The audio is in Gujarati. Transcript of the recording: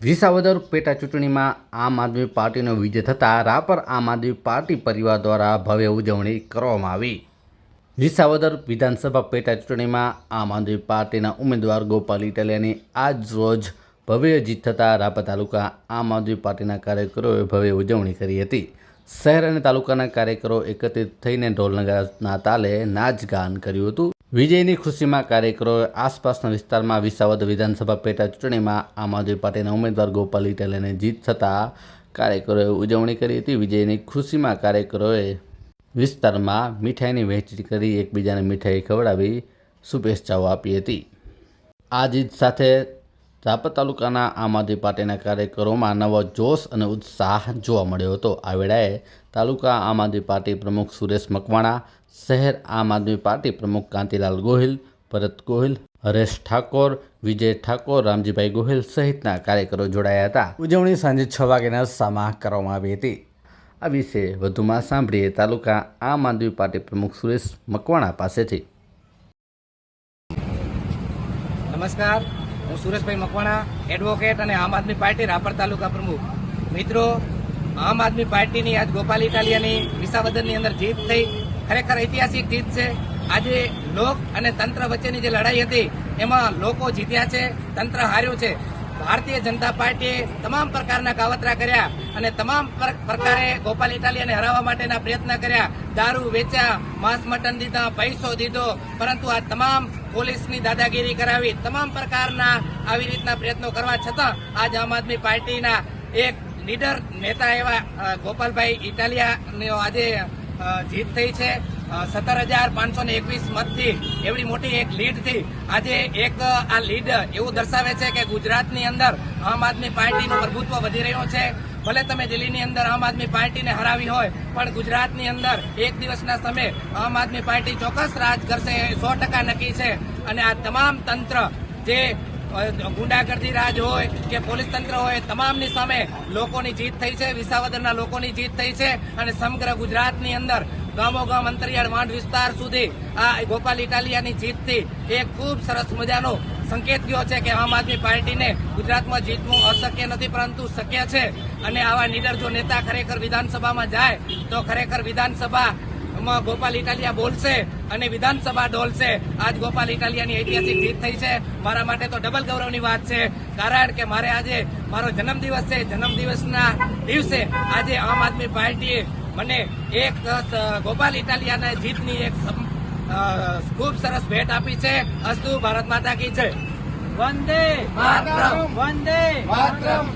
વિસાવદર પેટા ચૂંટણીમાં આમ આદમી પાર્ટીનો વિજય થતાં રાપર આમ આદમી પાર્ટી પરિવાર દ્વારા ભવ્ય ઉજવણી કરવામાં આવી. વિસાવદર વિધાનસભા પેટા ચૂંટણીમાં આમ આદમી પાર્ટીના ઉમેદવાર ગોપાલ ઇટાલિયાની આજ રોજ ભવ્ય જીત થતાં રાપર તાલુકા આમ આદમી પાર્ટીના કાર્યકરોએ ભવ્ય ઉજવણી કરી હતી. શહેર અને તાલુકાના કાર્યકરો એકત્રિત થઈને ઢોલનગાના તાલે નાચગાન કર્યું હતું. વિજયની ખુશીમાં કાર્યકરોએ આસપાસના વિસ્તારમાં વિસાવદ વિધાનસભા પેટા ચૂંટણીમાં આમ આદમી પાર્ટીના ઉમેદવાર ગોપાલ ઇટાલિયાને જીત થતાં કાર્યકરોએ ઉજવણી કરી હતી. વિજયની ખુશીમાં કાર્યકરોએ વિસ્તારમાં મીઠાઈની વહેંચણી કરી, એકબીજાને મીઠાઈ ખવડાવી શુભેચ્છાઓ આપી હતી. આ જીત સાથે રાપર તાલુકાના આમ આદમી પાર્ટીના કાર્યકરોમાં નવો જોશ અને ઉત્સાહ જોવા મળ્યો હતો. આ વેળાએ તાલુકા આમ આદમી પાર્ટી પ્રમુખ સુરેશ મકવાણા, શહેર આમ આદમી પાર્ટી પ્રમુખ કાંતિલાલ ગોહિલ, ભરત ગોહિલ, હરેશ ઠાકોર, વિજય ઠાકોર, રામજીભાઈ ગોહિલ સહિતના કાર્યકરો જોડાયા હતા. ઉજવણી સાંજે છ વાગ્યાના અરસામાં કરવામાં આવી હતી. આ વિશે વધુમાં સાંભળીએ તાલુકા આમ આદમી પાર્ટી પ્રમુખ સુરેશ મકવાણા પાસેથી. નમસ્કાર. હું સુરેશભાઈ મકવાણા એડવોકેટ અને આમ આદમી પાર્ટી રાપર તાલુકા પ્રમુખ. મિત્રો, આમ આદમી પાર્ટીની આજ ગોપાલ ઇટાલિયાની વિસાવદરની અંદર જીત થઈ. ખરેખર ઐતિહાસિક જીત છે. આજે લોક અને તંત્ર વચ્ચેની જે લડાઈ હતી, એમાં લોકો જીત્યા છે, તંત્ર હાર્યું છે. ભારતીય જનતા પાર્ટીએ તમામ પ્રકારના કાવતરા કર્યા અને તમામ પ્રકારે ગોપાલ ઇટાલિયાને હરાવવા માટેના પ્રયત્ન કર્યા. દારૂ વેચ્યા માંસ મટન દીધા, પૈસો દીધો. પરંતુ આ તમામ પોલીસની દાદાગીરી કરાવી, તમામ પ્રકારના આવી રીતના પ્રયત્નો કરવા છતાં આજ આમ આદમી પાર્ટીના એક લીડર નેતા એવા ગોપાલભાઈ ઇટાલિયાનો આજે જીત થઈ છે. સત્તર હજાર પાંચસો ને એકવીસ મતથી એવડી મોટી એક લીડથી આજે એક આ લીડ એવું દર્શાવે છે કે ગુજરાતની અંદર આમ આદમી પાર્ટીનું પ્રભુત્વ વધી રહ્યું છે. ભલે તમે દિલ્હીની અંદર આમ આદમી પાર્ટીને હરાવી હોય, પણ ગુજરાતની અંદર એક દિવસના સમયે આમ આદમી પાર્ટી ચોક્કસ રાજ કરશે સો ટકા નક્કી છે. અને આ તમામ તંત્ર જે ગુંડાગર્દી રાજ હોય કે પોલીસ તંત્ર હોય તમામની સામે લોકોની જીત થઈ છે, વિસાવદરના લોકોની જીત થઈ છે. અને સમગ્ર ગુજરાતની અંદર ગામો ગામ અંતરિયાળ માંડ વિસ્તાર સુધી આ ગોપાલ ઇટાલિયાની જીતથી એક ખૂબ સરસ મજાનો સંકેત ગયો છે કે આમ આદમી પાર્ટીને ગુજરાતમાં જીતવું અશક્ય નથી, પરંતુ શક્ય છે. અને આવા નીડર જો નેતા ખરેખર વિધાનસભામાં જાય, તો ખરેખર વિધાનસભામાં ગોપાલ ઇટાલિયા બોલશે અને વિધાનસભા ડોલશે. આજ ગોપાલ ઇટાલિયાની ઐતિહાસિક જીત થઈ છે. મારા માટે તો ડબલ ગૌરવની વાત છે, કારણ કે મારે આજે મારો જન્મદિવસ છે. જન્મદિવસના દિવસે આજે આમ આદમી પાર્ટીએ મને એક ગોપાલ ઇટાલિયાના જીતની એક ખૂબ સરસ ભેટ આપી છે અસ્તુ ભારત માતા કી છે વંદે માતરમ. વંદે માતરમ.